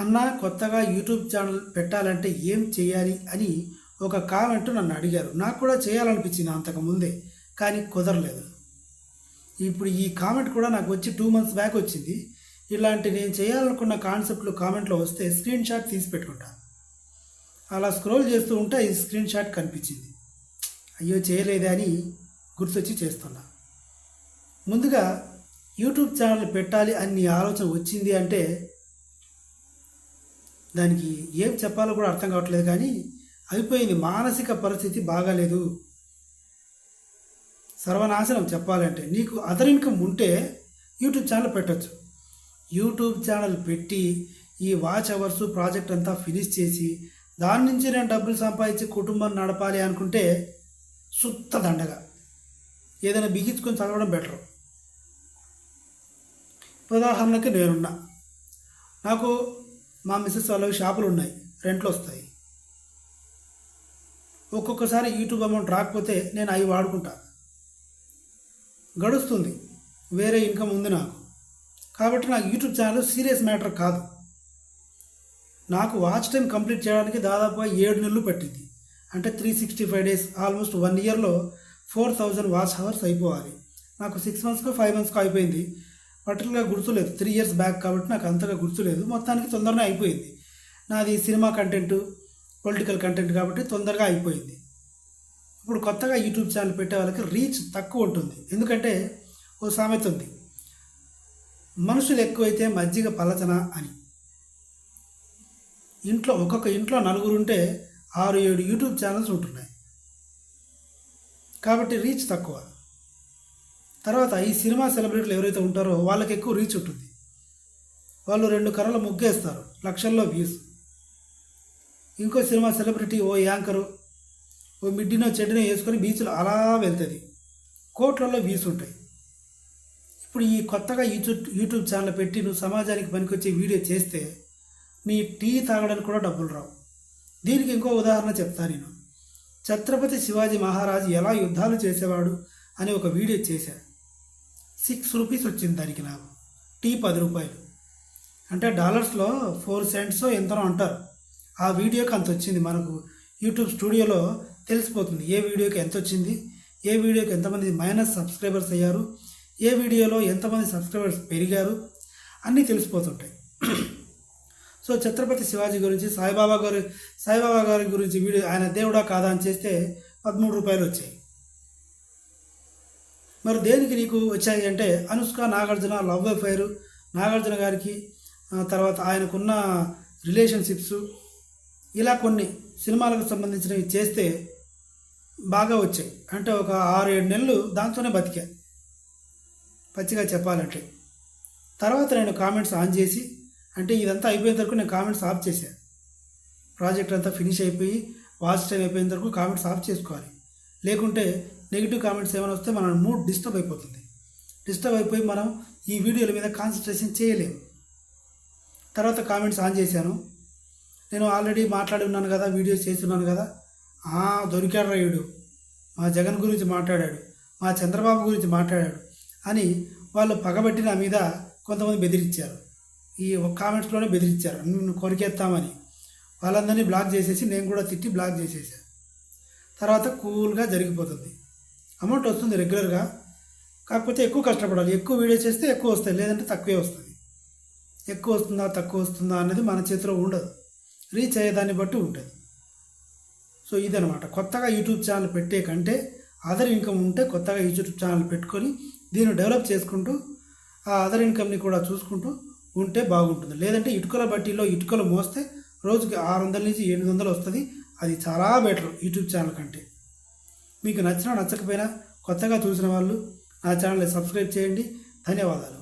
అన్న కొత్తగా YouTube channel పెట్టాలంటే ఏం చేయాలి అని ఒక కామెంట్ నన్ను అడిగారు. నాకు కూడా చేయాలనిపించింది అంతకుముందే కానీ కుదరలేదు. ఇప్పుడు ఈ కామెంట్ కూడా నాకు వచ్చి టూ మంత్స్ బ్యాక్ వచ్చింది. ఇలాంటి నేను చేయాలనుకున్న కాన్సెప్ట్లు కామెంట్లో వస్తే స్క్రీన్ షాట్ తీసి పెట్టుకుంటాను అలా స్క్రోల్ చేస్తూ ఉంటే ఈ స్క్రీన్ షాట్ కనిపించింది. అయ్యో చేయలేదే అని గుర్తొచ్చి చేస్తున్నా. ముందుగా యూట్యూబ్ ఛానల్ పెట్టాలి అని ఆలోచన వచ్చింది అంటే దానికి ఏం చెప్పాలో కూడా అర్థం కావట్లేదు కానీ అయిపోయింది మానసిక పరిస్థితి బాగాలేదు. సర్వనాశనం చెప్పాలంటే నీకు అదర్ ఇన్కమ్ ఉంటే యూట్యూబ్ ఛానల్ పెట్టచ్చు. యూట్యూబ్ ఛానల్ పెట్టి ఈ వాచ్ అవర్స్ ప్రాజెక్ట్ అంతా ఫినిష్ చేసి దాని నుంచి నేను డబ్బులు సంపాదించి కుటుంబం నడపాలి అనుకుంటే సుత్త దండగా. ఏదైనా బిగించుకొని చదవడం బెటర్ ఉదాహరణకి నేనున్నా. నాకు మా మిస్సెస్ వాళ్ళవి షాపులు ఉన్నాయి. రెంట్లు వస్తాయి. ఒక్కొక్కసారి యూట్యూబ్ అమౌంట్ రాకపోతే నేను అవి వాడుకుంటా. గడుస్తుంది. వేరే ఇన్కమ్ ఉంది నాకు. కాబట్టి నాకు యూట్యూబ్ ఛానల్ సీరియస్ మ్యాటర్ కాదు. నాకు వాచ్ టైం కంప్లీట్ చేయడానికి దాదాపు ఏడు నెలలు పట్టింది. అంటే three sixty five days almost one ఇయర్లో ఫోర్ థౌజండ్ వాచ్ అవర్స్ అయిపోవాలి. నాకు సిక్స్ మంత్స్కో ఫైవ్ మంత్స్కో అయిపోయింది. పర్టికులర్గా గుర్తులేదు. త్రీ ఇయర్స్ బ్యాక్ కాబట్టి నాకు అంతగా గుర్తులేదు. మొత్తానికి తొందరగా అయిపోయింది. నాది సినిమా కంటెంట్ పొలిటికల్ కంటెంట్ కాబట్టి తొందరగా అయిపోయింది. ఇప్పుడు కొత్తగా యూట్యూబ్ ఛానల్ పెట్టే వాళ్ళకి రీచ్ తక్కువ ఉంటుంది. ఎందుకంటే ఓ సామెత ఉంది. మనుషులు ఎక్కువైతే మజ్జిగ పలచన అని. ఇంట్లో ఒక్కొక్క ఇంట్లో నలుగురు ఉంటే ఆరు ఏడు యూట్యూబ్ ఛానల్స్ ఉంటున్నాయి. కాబట్టి రీచ్ తక్కువ. తర్వాత ఈ సినిమా సెలబ్రిటీలు ఎవరైతే ఉంటారో వాళ్ళకి ఎక్కువ రీచ్ ఉంటుంది. వాళ్ళు రెండు కర్రల ముగ్గేస్తారు లక్షల్లో వ్యూస్ ఇంకో సినిమా సెలబ్రిటీ ఓ యాంకరు ఓ మిడ్డినో చెడ్డినో వేసుకొని బీచ్లో అలా వెళ్తుంది. కోట్లలో వ్యూస్ ఉంటాయి. ఇప్పుడు ఈ కొత్తగా యూట్యూబ్ యూట్యూబ్ ఛానల్ పెట్టి నువ్వు సమాజానికి పనికొచ్చే వీడియో చేస్తే నీ టీ తాగడానికి కూడా డబ్బులు రావు. దీనికి ఇంకో ఉదాహరణ చెప్తా నేను. ఛత్రపతి శివాజీ మహారాజు ఎలా యుద్ధాలు చేసేవాడు అని ఒక వీడియో చేశాడు. సిక్స్ రూపీస్ వచ్చింది దానికి నాకు. టీ పది రూపాయలు. అంటే డాలర్స్లో ఫోర్ సెంట్స్ ఎంతనో అంటారు. ఆ వీడియోకి అంత వచ్చింది మనకు. యూట్యూబ్ స్టూడియోలో తెలిసిపోతుంది ఏ వీడియోకి ఎంత వచ్చింది ఏ వీడియోకి ఎంతమంది మైనస్ సబ్స్క్రైబర్స్ అయ్యారు ఏ వీడియోలో ఎంతమంది సబ్స్క్రైబర్స్ పెరిగారు అన్నీ తెలిసిపోతుంటాయి. సో ఛత్రపతి శివాజీ గురించి సాయిబాబా గారి సాయిబాబా గారి గురించి వీడియో ఆయన దేవుడా కాదా అని చేస్తే పదమూడు రూపాయలు వచ్చాయి. మరి దేనికి నీకు వచ్చాయి అంటే అనుష్క నాగార్జున లవ్ అఫైర్. నాగార్జున గారికి తర్వాత ఆయనకున్న రిలేషన్షిప్స్ ఇలా కొన్ని సినిమాలకు సంబంధించినవి చేస్తే బాగా వచ్చాయి. అంటే ఒక ఆరు ఏడు నెలలు దాంతోనే బతికా. పచ్చిగా చెప్పాలంటే. తర్వాత నేను కామెంట్స్ ఆన్ చేసి అంటే ఇదంతా అయిపోయేంత వరకు నేను కామెంట్స్ ఆఫ్ చేశాను ప్రాజెక్ట్ అంతా ఫినిష్ అయిపోయి వాచ్ టైం అయిపోయేంత వరకు కామెంట్స్ ఆఫ్ చేసుకోవాలి. లేకుంటే నెగిటివ్ కామెంట్స్ ఏమైనా వస్తే మన మూడ్ డిస్టర్బ్ అయిపోతుంది. డిస్టర్బ్ అయిపోయి మనం ఈ వీడియోల మీద కాన్సన్ట్రేషన్ చేయలేము తర్వాత కామెంట్స్ ఆన్ చేశాను. నేను ఆల్రెడీ మాట్లాడి ఉన్నాను కదా వీడియోస్ చేస్తున్నాను కదా. "ఆ, దొరికాడు రాయుడు మా జగన్ గురించి మాట్లాడాడు. మా చంద్రబాబు గురించి మాట్లాడాడు అని వాళ్ళు పగబెట్టి నా మీద కొంతమంది బెదిరించారు. ఈ ఒక కామెంట్స్లోనే బెదిరించారు. నిన్ను కొరికేస్తామని వాళ్ళందరినీ బ్లాక్ చేసేసి నేను కూడా తిట్టి బ్లాక్ చేసేసాను తర్వాత కూల్గా జరిగిపోతుంది. అమౌంట్ వస్తుంది రెగ్యులర్గా. కాకపోతే ఎక్కువ కష్టపడాలి. ఎక్కువ వీడియో చేస్తే ఎక్కువ వస్తాయి. లేదంటే తక్కువే వస్తుంది. ఎక్కువ వస్తుందా తక్కువ వస్తుందా అనేది మన చేతిలో ఉండదు. రీచ్ అయ్యేదాన్ని బట్టి ఉంటుంది. సో ఇదనమాట కొత్తగా యూట్యూబ్ ఛానల్ పెట్టే కంటే అదర్ ఇన్కమ్ ఉంటే కొత్తగా యూట్యూబ్ ఛానల్ పెట్టుకొని దీన్ని డెవలప్ చేసుకుంటూ ఆ అదర్ ఇన్కమ్ని కూడా చూసుకుంటూ ఉంటే బాగుంటుంది. లేదంటే ఇటుకల బట్టీలో ఇటుకలు మోస్తే రోజుకి ఆరు వందల నుంచి ఎనిమిది వందలు వస్తుంది. అది చాలా బెటర్ యూట్యూబ్ ఛానల్ కంటే. మీకు నచ్చినా నచ్చకపోయినా కొత్తగా చూసిన వాళ్ళు నా ఛానల్ని సబ్స్క్రైబ్ చేయండి. ధన్యవాదాలు.